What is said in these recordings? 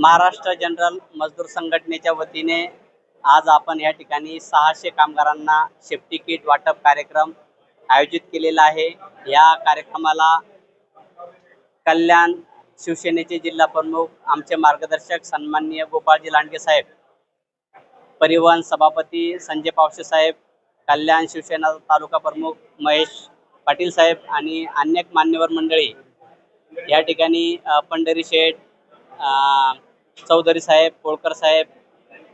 Maharashtra general मजदूर संघटनेच्या वतीने आज आपण या ठिकाणी सहाशे कामगारांना सेफ्टी किट वाटप कार्यक्रम आयोजित केलेला आहे. या कार्यक्रमाला कल्याण शिवसेनेचे जिल्हा प्रमुख आमचे मार्गदर्शक सन्माननीय गोपाळजी लांडगे साहेब परिवहन सभापती संजय पावशे साहेब कल्याण शिवसेना तालुका प्रमुख महेश पाटील साहेब आणि अनेक मान्यवर मंडळी. या ठिकाणी पंढरी शेठ चौधरी साहेब कोळकर साहेब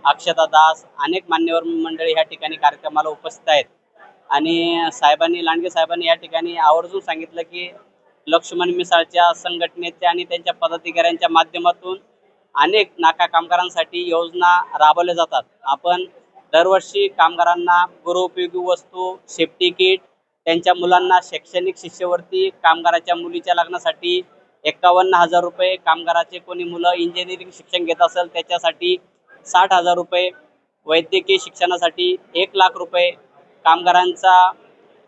अक्षता दास अनेक मान्यवर मंडळी या ठिकाणी कार्यक्रमाला उपस्थित आहेत. आणि साहेबांनी लांडगे साहेबांनी या ठिकाणी आवर्जून सांगितलं की लक्ष्मण मिसाळच्या संघटनेच्या आणि त्यांच्या पदाधिकाऱ्यांच्या माध्यमातून अनेक नाका कामगारांसाठी योजना राबवल्या जातात. आपण दरवर्षी कामगारांना गृहोपयोगी वस्तू सेफ्टी किट त्यांच्या मुलांना शैक्षणिक शिष्यवृत्ती कामगाराच्या मुलीच्या लग्नासाठी एकावन्न हजार रुपये कामगाराचे कोणी मुलं इंजिनिअरिंग शिक्षण घेत असेल त्याच्यासाठी साठ हजार रुपये. वैद्यकीय शिक्षणासाठी एक लाख रुपये. कामगारांचा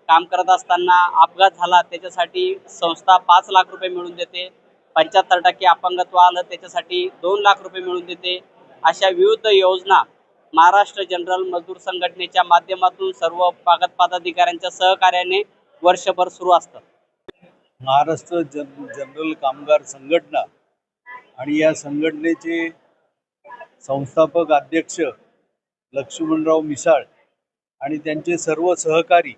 काम करत असताना अपघात झाला त्याच्यासाठी संस्था पाच लाख रुपये मिळून देते. पंच्याहत्तर टक्के अपंगत्व आलं त्याच्यासाठी दोन लाख रुपये मिळून देते. अशा विविध योजना महाराष्ट्र जनरल मजदूर संघटनेच्या माध्यमातून सर्व पागत पदाधिकाऱ्यांच्या सहकार्याने वर्षभर सुरू असतात. महाराष्ट्र जन जनरल कामगार संघटना आणि या संघटनेचे संस्थापक अध्यक्ष लक्ष्मणराव मिसाळ आणि त्यांचे सर्व सहकारी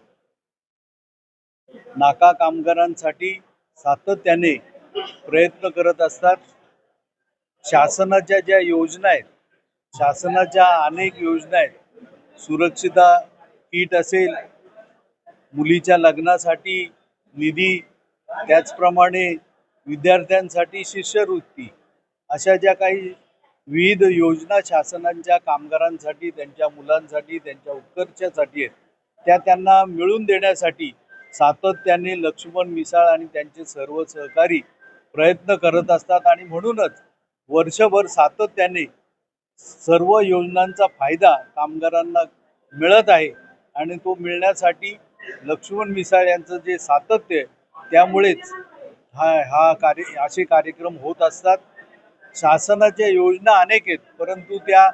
नाका कामगारांसाठी सातत्याने प्रयत्न करत असतात. शासनाच्या ज्या योजना आहेत शासनाच्या अनेक योजना आहेत सुरक्षिता किट असेल मुलीच्या लग्नासाठी निधी त्याचप्रमाणे विद्यार्थ्यांसाठी शिष्यवृत्ती अशा ज्या काही विविध योजना शासनांच्या कामगारांसाठी त्यांच्या मुलांसाठी त्यांच्या उत्कर्षासाठी आहेत त्या त्यांना मिळवून देण्यासाठी सातत्याने लक्ष्मण मिसाळ आणि त्यांचे सर्व सहकारी प्रयत्न करत असतात आणि म्हणूनच वर्षभर सातत्याने सर्व योजनांचा फायदा कामगारांना मिळत आहे आणि तो मिळण्यासाठी लक्ष्मण मिसाळ यांचं जे सातत्य आहे त्यामुळेच हा हा कार्य असे कार्यक्रम होत असतात. शासनाच्या योजना अनेक आहेत परंतु त्या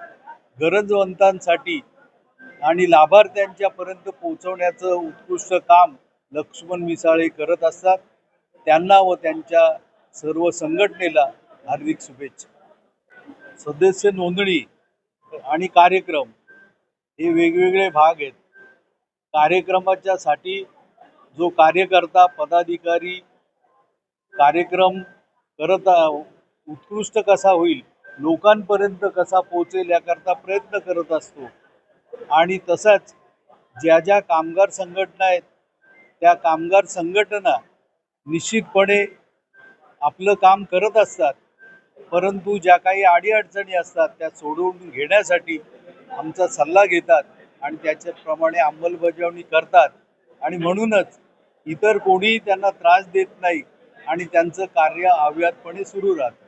गरजवंतांसाठी आणि लाभार्थ्यांच्यापर्यंत पोहोचवण्याचं उत्कृष्ट काम लक्ष्मण मिसाळे करत असतात. त्यांना व त्यांच्या सर्व संघटनेला हार्दिक शुभेच्छा. सदस्य नोंदणी आणि कार्यक्रम हे वेगवेगळे भाग आहेत. कार्यक्रमाच्यासाठी जो कार्यकर्ता पदाधिकारी कार्यक्रम करत उत्कृष्ट कसा होईल लोकांपर्यंत कसा पोहोचेल याकरता प्रयत्न करत असतो. आणि तसंच ज्या ज्या कामगार संघटना आहेत त्या कामगार संघटना निश्चितपणे आपलं काम करत असतात. परंतु ज्या काही अडीअडचणी असतात त्या सोडवून घेण्यासाठी आमचा सल्ला घेतात आणि त्याच्याप्रमाणे अंमलबजावणी करतात. आणि म्हणूनच इतर कोणीही त्यांना त्रास देत नाही आणि त्यांचं कार्य अव्याहतपणे सुरू राहतं.